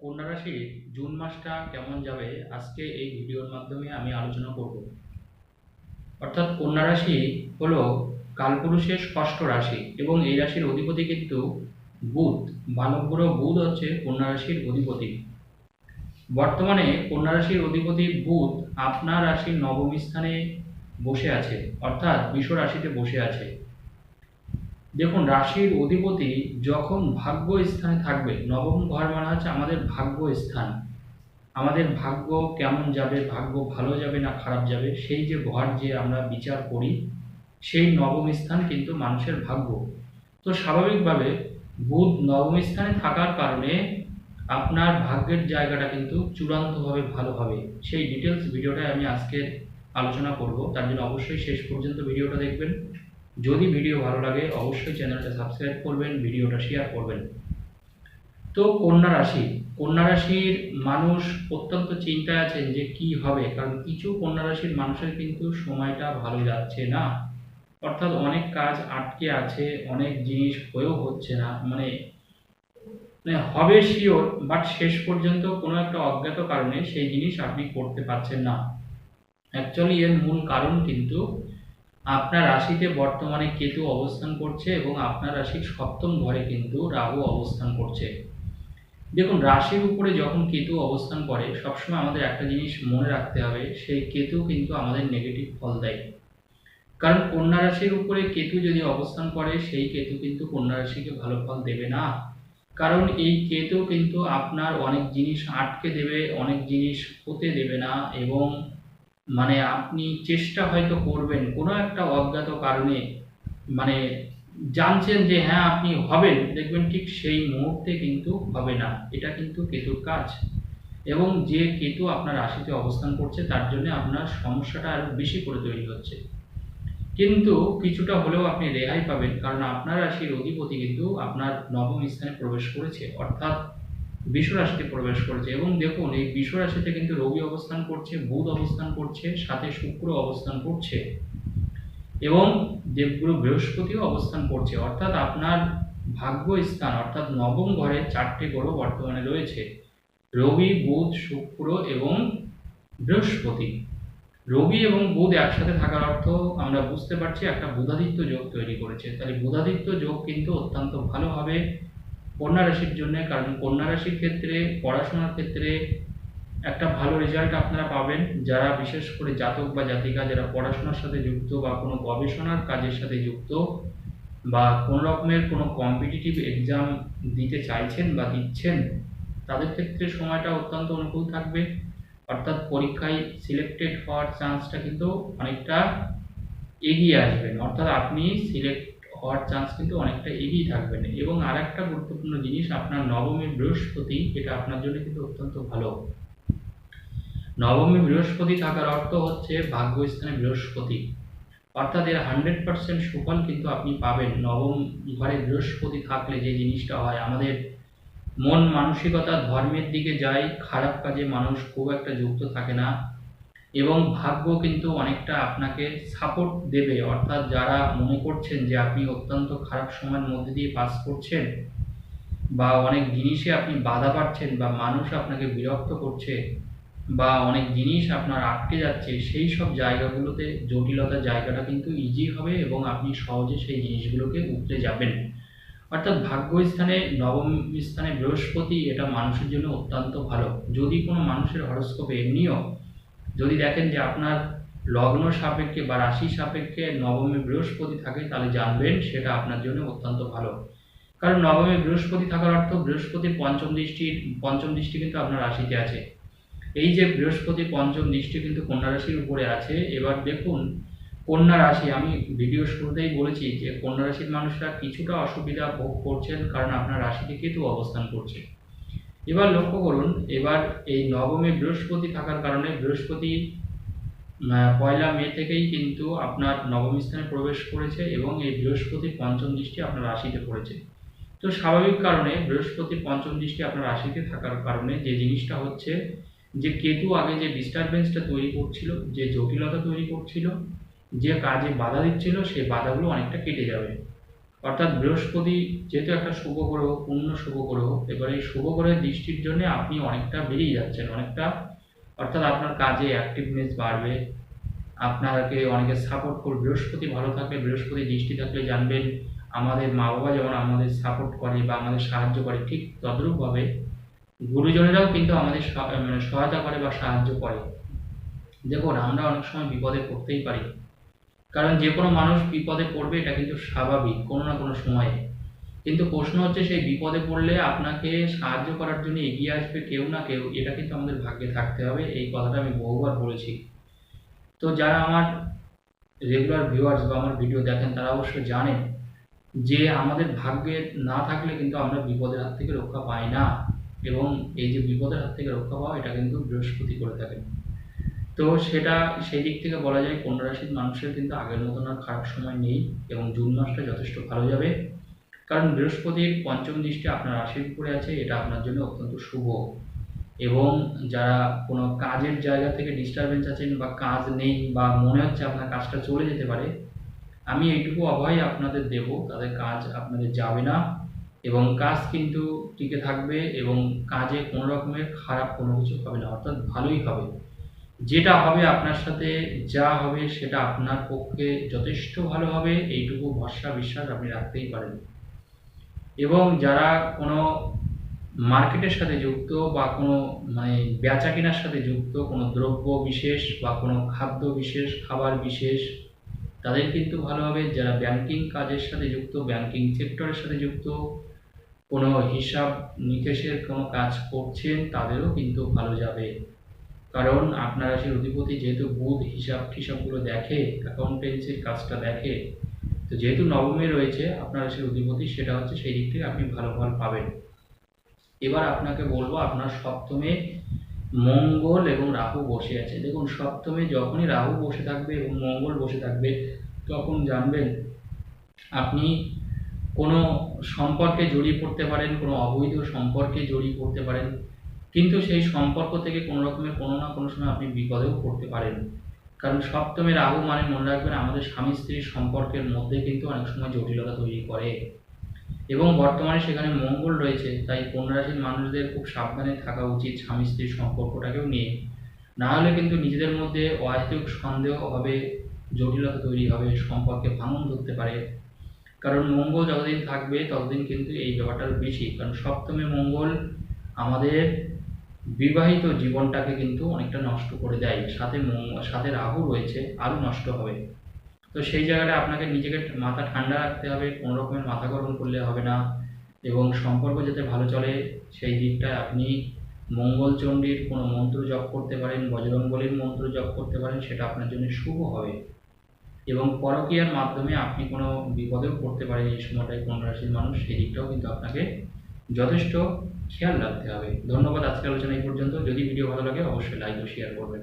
কন্যা রাশি, জুন মাসটা কেমন যাবে? আজকে এই ভিডিওর মাধ্যমে আমি আলোচনা করব। অর্থাৎ কন্যা রাশি হলো কালপুরুষের ষষ্ঠ রাশি এবং এই রাশির অধিপতি কিন্তু বুধ। বালগ্রহ বুধ হচ্ছে কন্যা রাশির অধিপতি। বর্তমানে কন্যা রাশির অধিপতি বুধ আপনার রাশির নবম স্থানে বসে আছে, অর্থাৎ বিশ্ব রাশিতে বসে আছে। দেখুন, রাশির অধিপতি যখন ভাগ্য স্থানে থাকবে, নবম ঘর মানে হচ্ছে আমাদের ভাগ্য স্থান আমাদের ভাগ্য কেমন যাবে, ভাগ্য ভালো যাবে না খারাপ যাবে, সেই যে ঘর যে আমরা বিচার করি, সেই নবম স্থান কিন্তু মানুষের ভাগ্য। তো স্বাভাবিকভাবে বুধ নবম স্থানে থাকার কারণে আপনার ভাগ্যের জায়গাটা কিন্তু চূড়ান্তভাবে ভালো হবে। সেই ডিটেলস ভিডিওটা আমি আজকে আলোচনা করব, তার জন্য অবশ্যই শেষ পর্যন্ত ভিডিওটা দেখবেন। যদি ভিডিও ভালো লাগে, অবশ্যই চ্যানেলটা সাবস্ক্রাইব করবেন, ভিডিওটা শেয়ার করবেন। তো কন্যা রাশি, কন্যা রাশির মানুষ অত্যন্ত চিন্তায় আছেন যে কি হবে, কারণ কিছু কন্যা রাশির মানুষের কিন্তু সময়টা ভালো যাচ্ছে না। অর্থাৎ অনেক কাজ আটকে আছে, অনেক জিনিস হয়েও হচ্ছে না মানে মানে হবে শিওর বাট শেষ পর্যন্ত কোনো একটা অজ্ঞাত কারণে সেই জিনিস আপনি করতে পারছেন না। অ্যাকচুয়ালি এর মূল কারণ কিন্তু আপনার রাশিতে বর্তমানে কেতু অবস্থান করছে এবং আপনার রাশির সপ্তম ঘরে কিন্তু রাহু অবস্থান করছে। দেখুন, রাশির উপরে যখন কেতু অবস্থান করে, সবসময় আমাদের একটা জিনিস মনে রাখতে হবে, সেই কেতু কিন্তু আমাদের নেগেটিভ ফল দেয়। কারণ কন্যা রাশির উপরে কেতু যদি অবস্থান করে, সেই কেতু কিন্তু কন্যা রাশিকে ভালো ফল দেবে না। কারণ এই কেতু কিন্তু আপনার অনেক জিনিস আটকে দেবে, অনেক জিনিস হতে দেবে না এবং মানে আপনি চেষ্টা হয়তো করবেন কোনো একটা অজ্ঞাত কারণে। মানে জানছেন যে হ্যাঁ আপনি হবেন, দেখবেন ঠিক সেই মুহূর্তে কিন্তু হবে না। এটা কিন্তু কেতুর কাজ। এবং যে কেতু আপনার রাশিতে অবস্থান করছে, তার জন্য আপনার সমস্যাটা আরও বেশি করে তৈরি হচ্ছে। কিন্তু কিছুটা হলেও আপনি রেহাই পাবেন, কারণ আপনার রাশির অধিপতি কিন্তু আপনার নবম স্থানে প্রবেশ করেছে। অর্থাৎ বিশ্ব রাশিতে প্রবেশ করেছে এবং দেখুন, এই বিশ্ব রাশিতে কিন্তু রবি অবস্থান করছে, বুধ অবস্থান করছে, সাথে শুক্র অবস্থান করছে এবং দেবগুরু বৃহস্পতিও অবস্থান করছে। অর্থাৎ আপনার ভাগ্য স্থান অর্থাৎ নবম ঘরে চারটে গ্রহ বর্তমানে রয়েছে। রবি, বুধ, শুক্র এবং বৃহস্পতি। রবি এবং বুধ একসাথে থাকার অর্থ আমরা বুঝতে পারছি একটা বুধাদিত্য যোগ তৈরি করেছে। তাহলে বুধাদিত্য যোগ কিন্তু অত্যন্ত ভালো হবে কন্যা রাশির জন্য, কারণ কন্যা রাশির ক্ষেত্রে, পড়াশোনার ক্ষেত্রে একটা ভালো রেজাল্ট আপনারা পাবেন। যারা বিশেষ করে জাতক বা জাতিকা, যারা পড়াশোনার সাথে যুক্ত বা কোনো গবেষণার কাজের সাথে যুক্ত বা কোনো রকমের কোনো কম্পিটিটিভ এক্সাম দিতে চাইছেন বা দিচ্ছেন, তাদের ক্ষেত্রে সময়টা অত্যন্ত অনুকূল থাকবে। অর্থাৎ পরীক্ষায় সিলেক্টেড হওয়ার চান্সটা কিন্তু অনেকটা এগিয়ে আসবেন অর্থাৎ আপনি সিলেক্ট হওয়ার চান্স কিন্তু অনেকটা এগিয়ে থাকবেন এবং আর একটা গুরুত্বপূর্ণ জিনিস, আপনার নবমী বৃহস্পতি, এটা আপনার জন্য কিন্তু অত্যন্ত ভালো। নবমী বৃহস্পতি থাকার অর্থ হচ্ছে ভাগ্যস্থানে বৃহস্পতি। অর্থাৎ এর হান্ড্রেড পার্সেন্ট সুফল কিন্তু আপনি পাবেন। নবম ঘরে বৃহস্পতি থাকলে যে জিনিসটা হয়, আমাদের মন মানসিকতা, ধর্মের দিকে যায়, খারাপ কাজে মানুষ খুব একটা যুক্ত থাকে না। এবং ভাগ্য কিন্তু অনেকটা আপনাকে সাপোর্ট দেবে। অর্থাৎ যারা মনে করছেন যে আপনি অত্যন্ত খারাপ সময়ের মধ্যে দিয়ে পাস করছেন বা অনেক জিনিসে আপনি বাধা পাচ্ছেন বা মানুষ আপনাকে বিরক্ত করছে বা অনেক জিনিস আপনার আটকে যাচ্ছে, সেই সব জায়গাগুলোতে জটিলতার জায়গাটা কিন্তু ইজি হবে এবং আপনি সহজে সেই জিনিসগুলোকে উতরে যাবেন। অর্থাৎ ভাগ্য স্থানে নবম স্থানে বৃহস্পতি এটা মানুষের জন্য অত্যন্ত ভালো। যদি কোনো মানুষের হরস্কোপে এমনিও যদি দেখেন যে আপনার লগ্ন সাপেক্ষে বা রাশি সাপেক্ষে নবমে বৃহস্পতি থাকে, তাহলে জানবেন সেটা আপনার জন্য অত্যন্ত ভালো। কারণ নবমে বৃহস্পতি থাকার অর্থ বৃহস্পতির পঞ্চম দৃষ্টির পঞ্চম দৃষ্টি কিন্তু আপনার রাশিতে আছে। এই যে বৃহস্পতি পঞ্চম দৃষ্টি কিন্তু কন্যা রাশির উপরে আছে। এবার দেখুন, কন্যা রাশি, আমি ভিডিও শুরুতেই বলেছি যে কন্যা রাশির মানুষরা কিছুটা অসুবিধা ভোগ করছেন কারণ আপনার রাশিতে কেতু অবস্থান করছে। এবার লক্ষ্য করুন, এবার এই নবমে বৃহস্পতি থাকার কারণে বৃহস্পতি পয়লা মে থেকেই কিন্তু আপনার নবম স্থানে প্রবেশ করেছে এবং এই বৃহস্পতি পঞ্চম দৃষ্টি আপনার রাশিতে পড়েছে। তো স্বাভাবিক কারণে বৃহস্পতির পঞ্চম দৃষ্টি আপনার রাশিতে থাকার কারণে যে জিনিসটা হচ্ছে যে কেতু আগে যে ডিস্টারবেন্সটা তৈরি করছিল, যে জটিলতা তৈরি করছিল, যে কাজে বাধা দিচ্ছিল, সেই বাধাগুলো অনেকটা কেটে যাবে। অর্থাৎ বৃহস্পতি যেহেতু একটা শুভ গ্রহ, পূর্ণ শুভ গ্রহ, এবার এই শুভ গ্রহের দৃষ্টির জন্য আপনি অনেকটা বেরিয়ে যাচ্ছেন, অনেকটা, অর্থাৎ আপনার কাজে অ্যাক্টিভনেস বাড়বে, আপনাকে অনেকে সাপোর্ট করবে। বৃহস্পতি ভালো থাকলে, বৃহস্পতি দৃষ্টি থাকলে জানবেন আমাদের মা বাবা যেমন আমাদের সাপোর্ট করে বা আমাদের সাহায্য করে, ঠিক তদ্রূপভাবে গুরুজনেরাও কিন্তু আমাদের মানে সহায়তা করে বা সাহায্য করে। দেখুন, আমরা অনেক সময় বিপদে পড়তেই পারি। কারণ যে কোনো মানুষ বিপদে পড়বে, এটা কিন্তু স্বাভাবিক, কোনো না কোনো সময়ে। কিন্তু প্রশ্ন হচ্ছে, সেই বিপদে পড়লে আপনাকে সাহায্য করার জন্য এগিয়ে আসবে কেউ না কেউ, এটা কিন্তু আমাদের ভাগ্যে থাকতে হবে, এই কথাটা আমি বহুবার বলেছি। তো যারা আমার রেগুলার ভিউয়ার্স বা আমার ভিডিও দেখেন, তারা অবশ্য জানেন যে আমাদের ভাগ্যে না থাকলে কিন্তু আমরা বিপদের হাত থেকে রক্ষা পাই না। এবং এই যে বিপদের হাত থেকে রক্ষা পাওয়া, এটা কিন্তু বৃহস্পতি করে থাকেন। তো সেটা সেই দিক থেকে বলা যায় কন্যা রাশির মানুষের কিন্তু আগের মতন আর খারাপ সময় নেই এবং জুন মাসটা যথেষ্ট ভালো যাবে। কারণ বৃহস্পতির পঞ্চম দৃষ্টি আপনার রাশির উপরে আছে, এটা আপনার জন্য অত্যন্ত শুভ। এবং যারা কোনো কাজের জায়গা থেকে ডিস্টারবেন্স আছেন বা কাজ নেই বা মনে হচ্ছে আপনার কাজটা চলে যেতে পারে, আমি এইটুকু অভয় আপনাদের দেব, তাদের কাজ আপনাদের যাবে না। এবং কাজ কিন্তু টিকে থাকবে এবং কাজে কোনো রকমের খারাপ কোনো কিছু হবে না, অর্থাৎ ভালোই হবে। যেটা হবে আপনার সাথে, যা হবে সেটা আপনার পক্ষে যথেষ্ট ভালো হবে, এইটুকু ভরসা, বিশ্বাস আপনি রাখতেই পারেন। এবং যারা কোনো মার্কেটের সাথে যুক্ত বা কোনো মানে বেচা কেনার সাথে যুক্ত, কোনো দ্রব্য বিশেষ বা কোনো খাদ্য বিশেষ, খাবার বিশেষ, তাদের কিন্তু ভালো হবে। যারা ব্যাংকিং কাজের সাথে যুক্ত ব্যাংকিং সেক্টরের সাথে যুক্ত, কোনো হিসাব নিকেশের কোনো কাজ করছেন, তাদেরও কিন্তু ভালো যাবে। কারণ আপনার রাশির অধিপতি যেহেতু বুধ হিসাব টিসাবগুলো দেখে অ্যাকাউন্টেন্সির কাজটা দেখে, তো যেহেতু নবমে রয়েছে, আপনার রাশির অধিপতি, সেটা হচ্ছে সেই দিক থেকে আপনি ভালো ফল পাবেন। এবার আপনাকে বলব, আপনার সপ্তমে মঙ্গল এবং রাহু বসে আছে। দেখুন, সপ্তমে যখনই রাহু বসে থাকবে এবং মঙ্গল বসে থাকবে, তখন জানবেন আপনি কোনো সম্পর্কে জড়িয়ে পড়তে পারেন, কোনো অবৈধ সম্পর্কে জড়িয়ে পড়তে পারেন। কিন্তু সেই সম্পর্ক থেকে কোনো রকমের কোনো না কোনো সময় আপনি বিপদেও পড়তে পারেন। কারণ সপ্তমে রাহু মানে মনে রাখবেন আমাদের স্বামী স্ত্রীর সম্পর্কের মধ্যে কিন্তু অনেক সময় জটিলতা তৈরি করে। এবং বর্তমানে সেখানে মঙ্গল রয়েছে, তাই রাশির মানুষদের খুব সাবধানে থাকা উচিত স্বামী স্ত্রীর সম্পর্কটাকেও নিয়ে। না হলে কিন্তু নিজেদের মধ্যে অহেতুক সন্দেহ হবে, জটিলতা তৈরি হবে, সম্পর্কে ভাঙন ধরতে পারে। কারণ মঙ্গল যতদিন থাকবে, ততদিন কিন্তু এই ব্যাপারটা বেশি। কারণ সপ্তমে মঙ্গল আমাদের বিবাহিত জীবনটাকে কিন্তু অনেকটা নষ্ট করে দেয়। সাথে সাথে রাহু রয়েছে, আরও নষ্ট হবে। তো সেই জায়গাটা আপনাকে নিজেকে মাথা ঠান্ডা রাখতে হবে, কোনো রকমের মাথা গরম করলে হবে না এবং সম্পর্ক যাতে ভালো চলে, সেই দিকটায় আপনি মঙ্গলচণ্ডীর কোনো মন্ত্র জপ করতে পারেন, বজরংবলীর মন্ত্র জপ করতে পারেন, সেটা আপনার জন্য শুভ হবে। এবং পরকীয়ার মাধ্যমে আপনি কোনো বিপদেও পড়তে পারেন, এই সময়টায় কোন রাশির মানুষ, সেই দিকটাও কিন্তু আপনাকে যথেষ্ট খেয়াল রাখতে হবে। ধন্যবাদ আজকের আলোচনা এই পর্যন্ত। যদি ভিডিও ভালো লাগে, অবশ্যই লাইক ও শেয়ার করবেন।